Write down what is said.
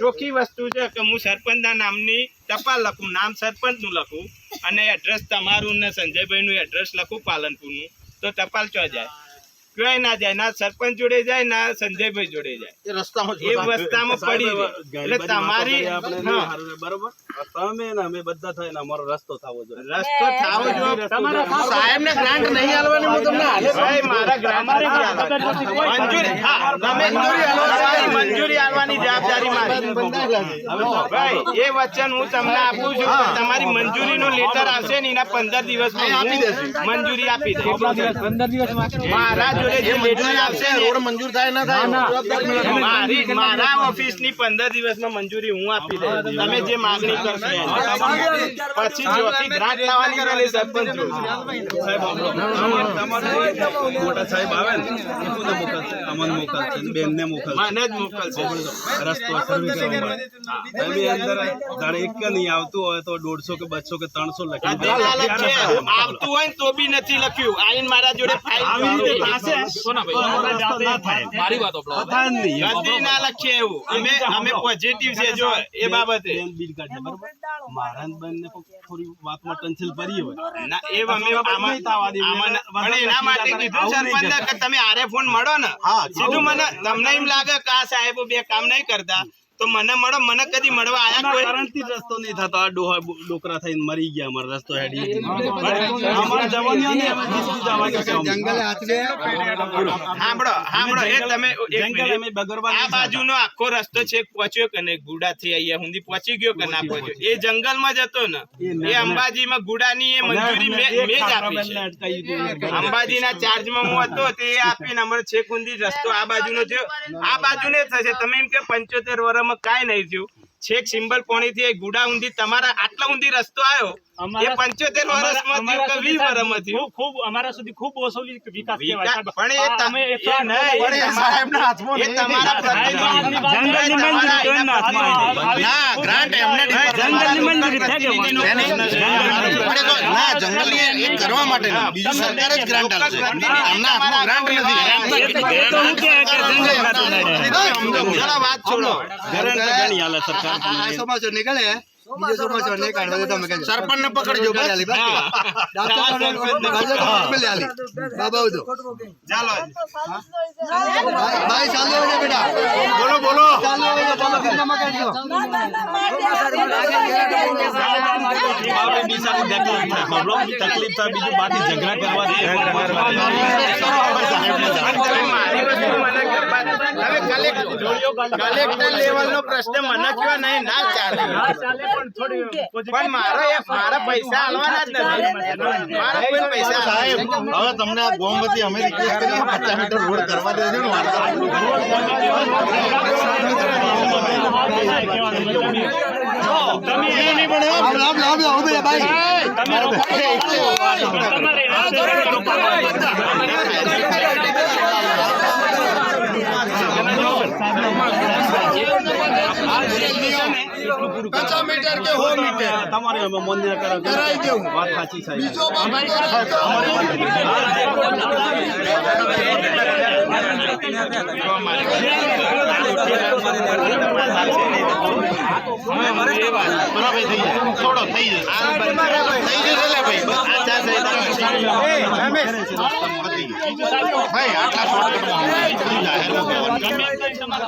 ચોખ્ખી વસ્તુ છે કે હું સરપંચના નામની ટપાલ લખું નામ સરપંચનું લખું અને એડ્રેસ તમારું ને સંજયભાઈનું એડ્રેસ લખું પાલનપુરનું. તો ટપાલ ચો જાય? ક્યાંય ના જાય? ના સરપંચ જોડે જાય ના સંજયભાઈ જોડે જાય. એ રસ્તામાં એ પડી એટલે તમારી બરોબર? તમે ને અમે બધા થાય ને અમારો રસ્તો થવો જોઈએ. રસ્તો થાવો જો સાહેબ ને ગ્રાન્ટ નહીં આલવાની હું તમને હાલે ભાઈ મારા ગ્રામર મંજૂરી. હા તમે તમારી મંજૂરી આલવાની જવાબદારી મારી ભાઈ એ વચન હું તમને આપું છું તમારી મંજૂરી નું લેટર આવશે ને એના પંદર દિવસ આપી દેશે. મંજૂરી આપી દઈશ. મારા જોડે જે લેટર આવશે ને રોડ મંજૂર થાય ના થાય મારી મારા ઓફિસની પંદર દિવસમાં મંજૂરી હું આપી દઉં તમે જે માગણી કરશો પછી જોથી ગ્રાન્ટ લાવવાની છે સરપંચ મોટા સાહેબ આવે ને મોકલશે. બેન ને મોકલશે. મને જ મોકલશે. રસ્તો સર્વે કરવા માટે તમે અંદર એક કે નહીં આવતું હોય તો દોઢસો કે બસો કે ત્રણસો લખી હૃદય લાલચ છે. આવતું હોય તો બી નથી લખ્યું. આઈને મારા જોડે ફાઇલ થાય. જ નહીં. કદી ના લખીએ એવું. અમે અમે પોઝિટિવ છે જો એ બાબતે. બિલ કાઢે બરોબર? મારા ને થોડી વાતમાં ટંચલ પડી હોય. ના એ અમે આમાં આમાં પણ એના માટે કીધું સરપંચ કે તમે આરે ફોન મળો ને. સીધું મને તમને એમ લાગે કે આ સાહેબો બે કામ નહીં કરતા. તો મને મળો મને કદી મળવા આયા કોઈ? કારણથી જ રસ્તો નહીં થતો. આ ડોહા ડોકરા થઈને મરી ગયા અમારો રસ્તો હેડી અમારા જવાનીઓને જીસી જવા કે કેમ? હાંભળો સાંભળો એ તમે જંગલ અમે બગરવા આ બાજુનો આખો રસ્તો છે પહોંચ્યો કે નહીં? ગુડાથી અહીંયા સુધી પહોંચી ગયો કે ના પહોંચ્યો? એ જંગલમાં જ હતો ને? એ અંબાજીમાં ગુડાની એ મંજૂરી મે મેં જ આપી છે. અંબાજીના ચાર્જમાં હું હતો તે આપીને અમારો છેક ઊંધી રસ્તો આ બાજુનો થયો આ બાજુને થશે. તમે એમ કે પંચોતેર વર્ષમાં કાંઈ નહીં થયું. છેક સિમ્બલ પોણીથી એ ગુડા ઊંધી તમારા આટલા ઊંધી રસ્તો આવ્યો એ પંચોતેર વર્ષમાં થયું કે વીસ વર્ષમાં થયું? ખૂબ અમારા સુધી ખૂબ ઓછો વિકાસ. પણ એ આ ત- અમે એ એટલા- નહીં, એ તમારા- સાહેબના હાથમાં એ તમારા પ્રતિનિધિ- જંગલની મંજૂરી તો એમના હાથમાં આવી. ના ગ્રાન્ટ એમને તો ના જંગલની એ કરવા માટે. બીજું સરકાર જ ગ્રાન્ટ આપશે. આમના હાથમાં ગ્રાન્ટ નથી. રહ્યા. ચલો વાત છોડો. સરપંચ ને પકડજો ચાલો. બોલો બોલો. તકલીફ થાય થાય બીજું બાકી ઝઘડા કરવા કલેક્ટર લેવલ લેવલનો પ્રશ્ન મને કયો નહીં ના ચાલે પણ મારો મારા પૈસા આલવાના જ નથી મારા કોઈ પૈસા સાહેબ હવે તમને આ ગોમતી અમે રિક્વેસ્ટ કરી પચાસ મીટર રોડ કરવા દેજો ને વાર્તા. તમે એ નહીં પણ તમારે પચાસ મીટર કે સો મીટર તમારે અમે માન્ય કરો કે દેવું. વાત સાચી સાહેબ બીજો બરાબર થઈ જાય થોડો થઈ જાય થઈ જશે લે ભાઈ આટલા શોર્ટકટમાં થઈ જાય